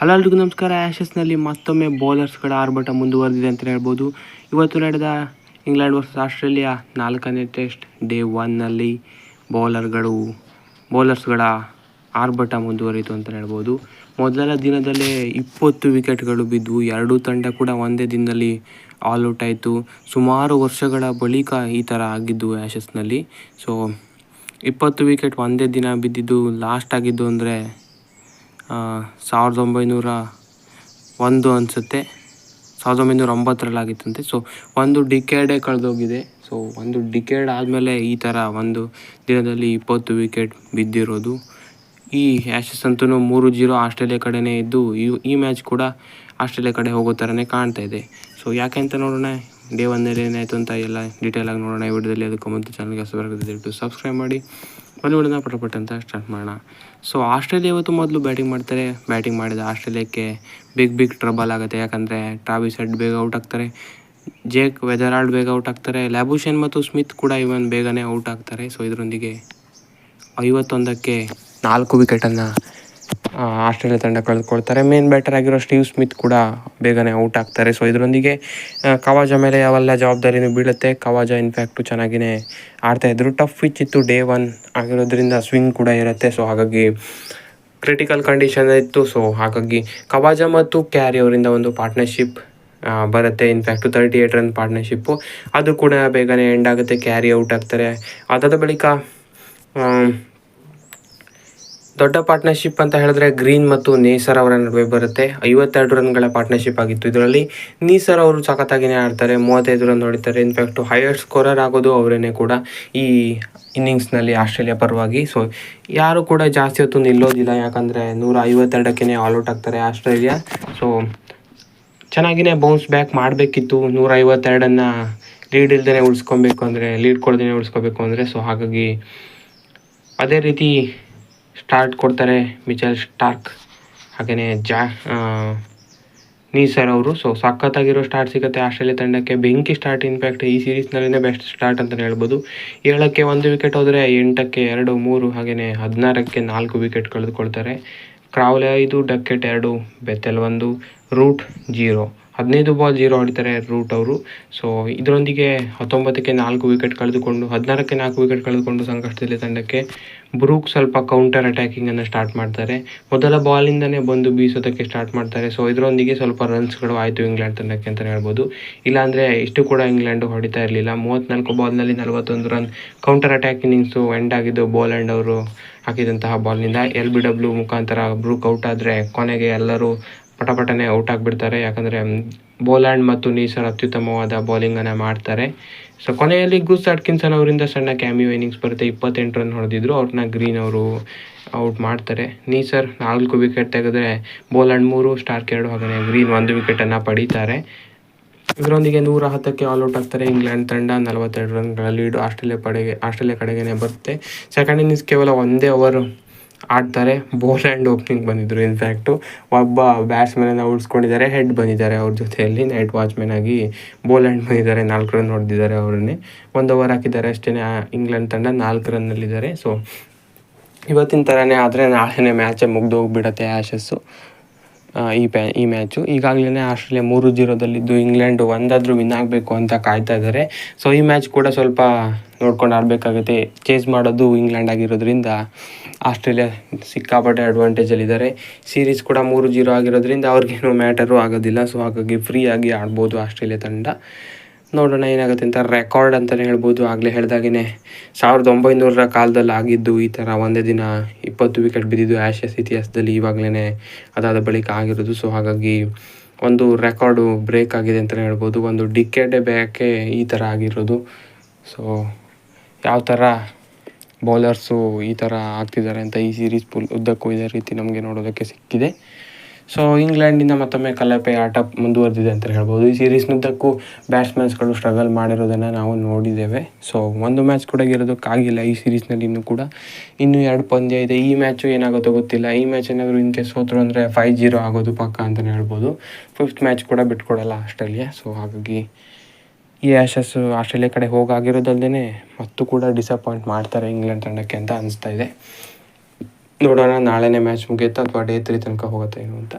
Hello ಎಲ್ರಿಗೂ ನಮಸ್ಕಾರ. ಆ್ಯಶಸ್ನಲ್ಲಿ ಮತ್ತೊಮ್ಮೆ ಬೌಲರ್ಸ್ಗಳ ಆರ್ಭಟ ಮುಂದುವರೆದಿದೆ ಅಂತ ಹೇಳ್ಬೋದು. ಇವತ್ತು ನಡೆದ ಇಂಗ್ಲೆಂಡ್ ವರ್ಸಸ್ ಆಸ್ಟ್ರೇಲಿಯಾ ನಾಲ್ಕನೇ ಟೆಸ್ಟ್ ಡೇ ಒನ್ನಲ್ಲಿ ಬೌಲರ್ಗಳು ಬೌಲರ್ಸ್ಗಳ ಆರ್ಭಟ ಮುಂದುವರಿಯಿತು ಅಂತ ಹೇಳ್ಬೋದು. ಮೊದಲ ದಿನದಲ್ಲೇ ಇಪ್ಪತ್ತು ವಿಕೆಟ್ಗಳು ಬಿದ್ದವು ಎರಡೂ ತಂಡ ಕೂಡ ಒಂದೇ ದಿನದಲ್ಲಿ ಆಲ್ ಔಟ್ ಆಯಿತು. ಸುಮಾರು ವರ್ಷಗಳ ಬಳಿಕ ಈ ಥರ ಆಗಿದ್ದು ಆ್ಯಶಸ್ನಲ್ಲಿ ಸೊ ಇಪ್ಪತ್ತು ವಿಕೆಟ್ ಒಂದೇ ದಿನ ಬಿದ್ದಿದ್ದು ಲಾಸ್ಟ್ ಆಗಿದ್ದು ಅಂದರೆ ಸಾವಿರದ ಒಂಬೈನೂರ ಒಂದು ಅನಿಸುತ್ತೆ. ಸಾವಿರದ ಒಂಬೈನೂರ ಒಂಬತ್ತರಲ್ಲಿ ಆಗಿತ್ತಂತೆ ಸೊ ಒಂದು ಡಿಕೇಡೇ ಕಳೆದೋಗಿದೆ. ಸೊ ಒಂದು ಡಿಕೇಡ್ ಆದಮೇಲೆ ಈ ಥರ ಒಂದು ದಿನದಲ್ಲಿ ಇಪ್ಪತ್ತು ವಿಕೆಟ್ ಬಿದ್ದಿರೋದು. ಈ ಆ್ಯಶಸ್ ಅಂತೂ ಮೂರು ಜೀರೋ ಆಸ್ಟ್ರೇಲಿಯಾ ಕಡೆನೇ ಇದ್ದು, ಈ ಈ ಮ್ಯಾಚ್ ಕೂಡ ಆಸ್ಟ್ರೇಲಿಯಾ ಕಡೆ ಹೋಗೋ ಥರನೇ ಕಾಣ್ತಾ ಇದೆ. ಸೊ ಯಾಕೆ ಅಂತ ನೋಡೋಣ. ಡೇ ಒನ್ನಲ್ಲಿ ಏನಾಯಿತು ಅಂತ ಎಲ್ಲ ಡೀಟೇಲಾಗಿ ನೋಡೋಣ. ಈ ವಿಡಿಯೋದಲ್ಲಿ ಅದಕ್ಕೆ ಮುಂದೆ ಚಾನಲ್ಗೆ ದಯವಿಟ್ಟು ಸಬ್ಸ್ಕ್ರೈಬ್ ಮಾಡಿ. ವಿಡಿಯೋನ ಪಟಪಟ್ ಅಂತ ಸ್ಟಾರ್ಟ್ ಮಾಡೋಣ ಸೊ ಆಸ್ಟ್ರೇಲಿಯಾ ಇವತ್ತು ಮೊದಲು ಬ್ಯಾಟಿಂಗ್ ಮಾಡ್ತಾರೆ. ಬ್ಯಾಟಿಂಗ್ ಮಾಡಿದ ಆಸ್ಟ್ರೇಲಿಯಾಕ್ಕೆ ಬಿಗ್ ಬಿಗ್ ಟ್ರಬಲ್ ಆಗುತ್ತೆ. ಯಾಕಂದರೆ ಟ್ರಾವಿಸ್ ಹೆಡ್ ಬೇಗ ಔಟ್ ಆಗ್ತಾರೆ. ಜೇಕ್ ವೆದರಾಲ್ಡ್ ಬೇಗ ಔಟ್ ಆಗ್ತಾರೆ. ಲ್ಯಾಬುಷನ್ ಮತ್ತು ಸ್ಮಿತ್ ಕೂಡ ಇವನ್ ಬೇಗನೆ ಔಟ್ ಆಗ್ತಾರೆ. ಸೊ ಇದರೊಂದಿಗೆ ಐವತ್ತೊಂದಕ್ಕೆ ನಾಲ್ಕು ವಿಕೆಟನ್ನು ಆಸ್ಟ್ರೇಲಿಯಾ ತಂಡ ಕಳೆದುಕೊಳ್ತಾರೆ. ಮೇನ್ ಬ್ಯಾಟರ್ ಆಗಿರೋ ಸ್ಟೀವ್ ಸ್ಮಿತ್ ಕೂಡ ಬೇಗನೆ ಔಟ್ ಆಗ್ತಾರೆ. ಸೊ ಇದರೊಂದಿಗೆ ಕವಾಜ ಮೇಲೆ ಯಾವೆಲ್ಲ ಜವಾಬ್ದಾರಿನೂ ಬೀಳುತ್ತೆ. ಕವಾಜ ಇನ್ಫ್ಯಾಕ್ಟು ಚೆನ್ನಾಗಿಯೇ ಆಡ್ತಾಯಿದ್ರು ಟಫ್ ಪಿಚ್ ಇತ್ತು ಡೇ ಒನ್ ಆಗಿರೋದ್ರಿಂದ ಸ್ವಿಂಗ್ ಕೂಡ ಇರುತ್ತೆ. ಸೊ ಹಾಗಾಗಿ ಕ್ರಿಟಿಕಲ್ ಕಂಡೀಷನ್ ಇತ್ತು. ಸೊ ಹಾಗಾಗಿ ಕವಾಜ ಮತ್ತು ಕ್ಯಾರಿ ಅವರಿಂದ ಒಂದು ಪಾರ್ಟ್ನರ್ಶಿಪ್ ಬರುತ್ತೆ. In fact thirty eight run partnership ಅದು ಕೂಡ ಬೇಗನೆ ಎಂಡ್ ಆಗುತ್ತೆ. ಕ್ಯಾರಿ ಔಟ್ ಆಗ್ತಾರೆ. ಅದಾದ ಬಳಿಕ ದೊಡ್ಡ ಪಾರ್ಟ್ನರ್ಶಿಪ್ ಅಂತ ಹೇಳಿದ್ರೆ ಗ್ರೀನ್ ಮತ್ತು ನೇಸರ್ ಅವರ ನಡುವೆ ಬರುತ್ತೆ. ಐವತ್ತೆರಡು ರನ್ಗಳ ಪಾರ್ಟ್ನರ್ಶಿಪ್ ಆಗಿತ್ತು ಇದರಲ್ಲಿ. ನೀಸರ್ ಅವರು ಸಖತ್ತಾಗಿನೇ ಆಡ್ತಾರೆ. ಮೂವತ್ತೈದು ರನ್ ಹೊಡಿತಾರೆ. ಇನ್ಫ್ಯಾಕ್ಟು ಹೈಯರ್ ಸ್ಕೋರರ್ ಆಗೋದು ಅವರೇನೆ ಕೂಡ ಈ ಇನ್ನಿಂಗ್ಸ್ನಲ್ಲಿ ಆಸ್ಟ್ರೇಲಿಯಾ ಪರವಾಗಿ. ಸೊ ಯಾರು ಕೂಡ ಜಾಸ್ತಿ ಹೊತ್ತು ನಿಲ್ಲೋದಿಲ್ಲ. ಯಾಕಂದರೆ ನೂರ ಐವತ್ತೆರಡಕ್ಕೆ ಆಲ್ಔಟ್ ಆಗ್ತಾರೆ ಆಸ್ಟ್ರೇಲಿಯಾ. ಸೊ ಚೆನ್ನಾಗಿನೇ ಬೌನ್ಸ್ ಬ್ಯಾಕ್ ಮಾಡಬೇಕಿತ್ತು. ನೂರ ಐವತ್ತೆರಡನ್ನು ಲೀಡ್ ಇಲ್ದೇ ಉಳಿಸ್ಕೊಬೇಕು ಅಂದರೆ ಲೀಡ್ ಕೊಡ್ದೇ ಉಳಿಸ್ಕೋಬೇಕು ಅಂದರೆ ಸೊ ಹಾಗಾಗಿ ಅದೇ ರೀತಿ ಸ್ಟಾರ್ಟ್ ಕೊಡ್ತಾರೆ ಮಿಚೆಲ್ ಸ್ಟಾರ್ಕ್. ಹಾಗೆಯೇ ಜಾ ನೀಸರ್ ಅವರು. ಸೊ ಸಖತ್ತಾಗಿರೋ ಸ್ಟಾರ್ಟ್ ಸಿಗುತ್ತೆ ಆಸ್ಟ್ರೇಲಿಯಾ ತಂಡಕ್ಕೆ. ಬೆಂಕಿ ಸ್ಟಾರ್ಟ್ ಇನ್ಫ್ಯಾಕ್ಟ್ ಈ ಸೀರೀಸ್ನಲ್ಲಿನೇ ಬೆಸ್ಟ್ ಸ್ಟಾರ್ಟ್ ಅಂತಲೇ ಹೇಳ್ಬೋದು. ಏಳಕ್ಕೆ ಒಂದು ವಿಕೆಟ್ ಹೋದರೆ ಎಂಟಕ್ಕೆ ಎರಡು, ಮೂರು ಹಾಗೆಯೇ ಹದಿನಾರಕ್ಕೆ ನಾಲ್ಕು ವಿಕೆಟ್ ಕಳೆದುಕೊಳ್ತಾರೆ. ಕ್ರಾವ್ಲೆ ಐದು, ಡಕ್ಕೆಟ್ ಎರಡು ಬೆತೆಲ್ ಒಂದು, ರೂಟ್ ಜೀರೋ. ಹದಿನೈದು ಬಾಲ್ ಜೀರೋ ಹೊಡಿತಾರೆ ರೂಟ್ ಅವರು. ಸೊ ಇದರೊಂದಿಗೆ ಹತ್ತೊಂಬತ್ತಕ್ಕೆ ನಾಲ್ಕು ವಿಕೆಟ್ ಕಳೆದುಕೊಂಡು, ಹದಿನಾರಕ್ಕೆ ನಾಲ್ಕು ವಿಕೆಟ್ ಕಳೆದುಕೊಂಡು ಸಂಕಷ್ಟದಲ್ಲಿ ತಂಡಕ್ಕೆ ಬ್ರೂಕ್ ಸ್ವಲ್ಪ ಕೌಂಟರ್ ಅಟ್ಯಾಕಿಂಗನ್ನು ಸ್ಟಾರ್ಟ್ ಮಾಡ್ತಾರೆ. ಮೊದಲ ಬಾಲಿಂದನೇ ಬಂದು ಬೀಸೋದಕ್ಕೆ ಸ್ಟಾರ್ಟ್ ಮಾಡ್ತಾರೆ. ಸೊ ಇದರೊಂದಿಗೆ ಸ್ವಲ್ಪ ರನ್ಸ್ಗಳು ಆಯಿತು ಇಂಗ್ಲೆಂಡ್ ತಂಡಕ್ಕೆ ಅಂತಲೇ ಹೇಳ್ಬೋದು. ಇಲ್ಲಾಂದರೆ ಇಷ್ಟು ಕೂಡ ಇಂಗ್ಲೆಂಡ್ ಹೊಡಿತಾ ಇರಲಿಲ್ಲ. ಮೂವತ್ತ್ನಾಲ್ಕು ಬಾಲ್ನಲ್ಲಿ ನಲವತ್ತೊಂದು run counter attack innings end ಆಗಿದ್ದು ಬೋಲ್ಯಾಂಡ್ ಅವರು ಹಾಕಿದಂತಹ ಬಾಲ್ನಿಂದ ಎಲ್ ಬಿ ಡಬ್ಲ್ಯೂ ಮುಖಾಂತರ ಬ್ರೂಕ್ ಔಟ್ ಆದರೆ ಕೊನೆಗೆ ಎಲ್ಲರೂ ಪಟಪಟನೆ ಔಟ್ ಆಗಿಬಿಡ್ತಾರೆ. ಯಾಕಂದರೆ ಬೋಲ್ಯಾಂಡ್ ಮತ್ತು ನೀಸರ್ ಅತ್ಯುತ್ತಮವಾದ ಬೌಲಿಂಗನ್ನು ಮಾಡ್ತಾರೆ. ಸೊ, ಕೊನೆಯಲ್ಲಿ ಗುಸ್ ಅಟ್ಕಿನ್ಸನ್ ಅವರಿಂದ ಸಣ್ಣ ಕ್ಯಾಮಿಯೋ ಇನ್ನಿಂಗ್ಸ್ ಬರುತ್ತೆ. ಇಪ್ಪತ್ತೆಂಟು ರನ್ ಹೊಡೆದಿದ್ರು. ಅವ್ರನ್ನ ಗ್ರೀನ್ ಅವರು ಔಟ್ ಮಾಡ್ತಾರೆ. ನೀಸರ್ ನಾಲ್ಕು ವಿಕೆಟ್ ತೆಗೆದ್ರೆ ಬೋಲ್ಯಾಂಡ್ ಮೂರು, ಸ್ಟಾರ್ಕ್ ಎರಡು ಹಾಗೆ ಗ್ರೀನ್ ಒಂದು ವಿಕೆಟನ್ನು ಪಡೀತಾರೆ. ಇದರೊಂದಿಗೆ ನೂರ ಹತ್ತಕ್ಕೆ ಆಲ್ ಔಟ್ ಆಗ್ತಾರೆ. ಇಂಗ್ಲೆಂಡ್ ತಂಡ ನಲವತ್ತೆರಡು ರನ್ಗಳ ಲೀಡು ಆಸ್ಟ್ರೇಲಿಯಾ ಪಡೆಗೆ, ಆಸ್ಟ್ರೇಲಿಯಾ ಕಡೆಗೇ ಬರುತ್ತೆ. ಸೆಕೆಂಡ್ ಇನ್ನಿಂಗ್ಸ್ ಕೇವಲ ಒಂದೇ ಓವರ್ ಆಡ್ತಾರೆ. ಬೋಲ್ಯಾಂಡ್ ಓಪನಿಂಗ್ ಬಂದಿದ್ದರು ಇನ್ಫ್ಯಾಕ್ಟು ಒಬ್ಬ ಬ್ಯಾಟ್ಸ್ಮನನ್ನು ಉಳಿಸ್ಕೊಂಡಿದ್ದಾರೆ ಹೆಡ್ ಬಂದಿದ್ದಾರೆ ಅವ್ರ ಜೊತೆಯಲ್ಲಿ. ನೈಟ್ ವಾಚ್ಮೆನ್ ಆಗಿ ಬೋಲ್ಯಾಂಡ್ ಬಂದಿದ್ದಾರೆ ನಾಲ್ಕು ರನ್ ಹೊಡೆದಿದ್ದಾರೆ ಅವರನ್ನೇ. ಒಂದು ಓವರ್ ಹಾಕಿದ್ದಾರೆ ಅಷ್ಟೇ ಇಂಗ್ಲೆಂಡ್ ತಂಡ ನಾಲ್ಕು ರನ್ನಲ್ಲಿದ್ದಾರೆ ಸೊ ಇವತ್ತಿನ ಥರನೇ ಆದರೆ ನಾಳೆನೇ ಮ್ಯಾಚೇ ಮುಗ್ದು ಹೋಗ್ಬಿಡತ್ತೆ ಆ್ಯಶಸ್ಸು ಈ ಪ್ಯಾ ಈ ಮ್ಯಾಚು. ಈಗಾಗಲೇ ಆಸ್ಟ್ರೇಲಿಯಾ ಮೂರು ಜೀರೋದಲ್ಲಿದ್ದು ಇಂಗ್ಲೆಂಡ್ ಒಂದಾದರೂ ವಿನ್ ಆಗಬೇಕು ಅಂತ ಕಾಯ್ತಾ ಇದ್ದಾರೆ. ಸೊ ಈ ಮ್ಯಾಚ್ ಕೂಡ ಸ್ವಲ್ಪ ನೋಡ್ಕೊಂಡು ಆಡಬೇಕಾಗುತ್ತೆ. ಚೇಸ್ ಮಾಡೋದು ಇಂಗ್ಲೆಂಡ್ ಆಗಿರೋದ್ರಿಂದ ಆಸ್ಟ್ರೇಲಿಯಾ ಸಿಕ್ಕಾಪಟ್ಟೆ ಅಡ್ವಾಂಟೇಜಲ್ಲಿದ್ದಾರೆ ಸೀರೀಸ್ ಕೂಡ ಮೂರು ಜೀರೋ ಆಗಿರೋದ್ರಿಂದ ಅವ್ರಿಗೇನು ಮ್ಯಾಟರು ಆಗೋದಿಲ್ಲ. ಸೊ ಹಾಗಾಗಿ ಫ್ರೀಯಾಗಿ ಆಡ್ಬೋದು ಆಸ್ಟ್ರೇಲಿಯಾ ತಂಡ. ನೋಡೋಣ ಏನಾಗುತ್ತೆ ಅಂತ ರೆಕಾರ್ಡ್ ಅಂತಲೇ ಹೇಳ್ಬೋದು. ಆಗಲೇ ಹೇಳ್ದಾಗೇ ಸಾವಿರದ ಒಂಬೈನೂರರ ಕಾಲದಲ್ಲಿ ಆಗಿದ್ದು ಈ ಥರ ಒಂದೇ ದಿನ ಇಪ್ಪತ್ತು ವಿಕೆಟ್ ಬಿದ್ದಿದ್ದು ಆ್ಯಶಸ್ ಇತಿಹಾಸದಲ್ಲಿ ಇವಾಗಲೇ ಅದಾದ ಬಳಿಕ ಆಗಿರೋದು. ಸೊ ಹಾಗಾಗಿ ಒಂದು ರೆಕಾರ್ಡು ಬ್ರೇಕ್ ಆಗಿದೆ ಅಂತಲೇ ಹೇಳ್ಬೋದು. ಒಂದು ಡಿಕೆಡೆ ಬ್ಯಾಕೆ ಈ ಥರ ಆಗಿರೋದು. ಸೊ ಯಾವ ಥರ ಬೌಲರ್ಸು ಈ ಥರ ಆಗ್ತಿದ್ದಾರೆ ಅಂತ ಈ ಸೀರೀಸ್ ಫುಲ್ ಉದ್ದಕ್ಕೂ ಇದೇ ರೀತಿ ನಮಗೆ ನೋಡೋದಕ್ಕೆ ಸಿಕ್ಕಿದೆ. ಸೊ ಇಂಗ್ಲೆಂಡಿಂದ ಮತ್ತೊಮ್ಮೆ ಕಲಪೆ ಆಟ ಮುಂದುವರೆದಿದೆ ಅಂತ ಹೇಳ್ಬೋದು. ಈ ಸೀರೀಸ್ನುದ್ದಕ್ಕೂ ಬ್ಯಾಟ್ಸ್ಮನ್ಸ್ಗಳು ಸ್ಟ್ರಗಲ್ ಮಾಡಿರೋದನ್ನು ನಾವು ನೋಡಿದ್ದೇವೆ. ಸೊ ಒಂದು ಮ್ಯಾಚ್ ಕೂಡ ಗೆಲ್ಲೋದಕ್ಕಾಗಿಲ್ಲ ಈ ಸೀರೀಸ್ನಲ್ಲಿ ಇನ್ನೂ ಕೂಡ ಇನ್ನೂ ಎರಡು ಪಂದ್ಯ ಇದೆ. ಈ ಮ್ಯಾಚು ಏನಾಗುತ್ತೋ ಗೊತ್ತಿಲ್ಲ. ಈ ಮ್ಯಾಚ್ ಏನಾದರೂ ಇನ್ ಕೇಸ್ ಸೋತರು ಅಂದರೆ ಫೈವ್ ಜೀರೋ ಆಗೋದು ಪಕ್ಕ ಅಂತಲೇ ಹೇಳ್ಬೋದು. ಫಿಫ್ತ್ ಮ್ಯಾಚ್ ಕೂಡ ಬಿಟ್ಕೊಡಲ್ಲ ಆಸ್ಟ್ರೇಲಿಯಾ. ಸೊ ಹಾಗಾಗಿ ಈ ಆ್ಯಶಸ್ಸು ಆಸ್ಟ್ರೇಲಿಯಾ ಕಡೆ ಹೋಗಾಗಿರೋದಲ್ಲದೆ ಮತ್ತು ಕೂಡ ಡಿಸಪಾಯಿಂಟ್ ಮಾಡ್ತಾರೆ ಇಂಗ್ಲೆಂಡ್ ತಂಡಕ್ಕೆ ಅಂತ ಅನಿಸ್ತಾ ಇದೆ. ನೋಡೋಣ ನಾಳೆನೇ ಮ್ಯಾಚ್ ಮುಗಿಯುತ್ತಾ ಅಥವಾ ಡೇ ತ್ರೀ ತನಕ ಹೋಗುತ್ತೆ ಏನು ಅಂತ.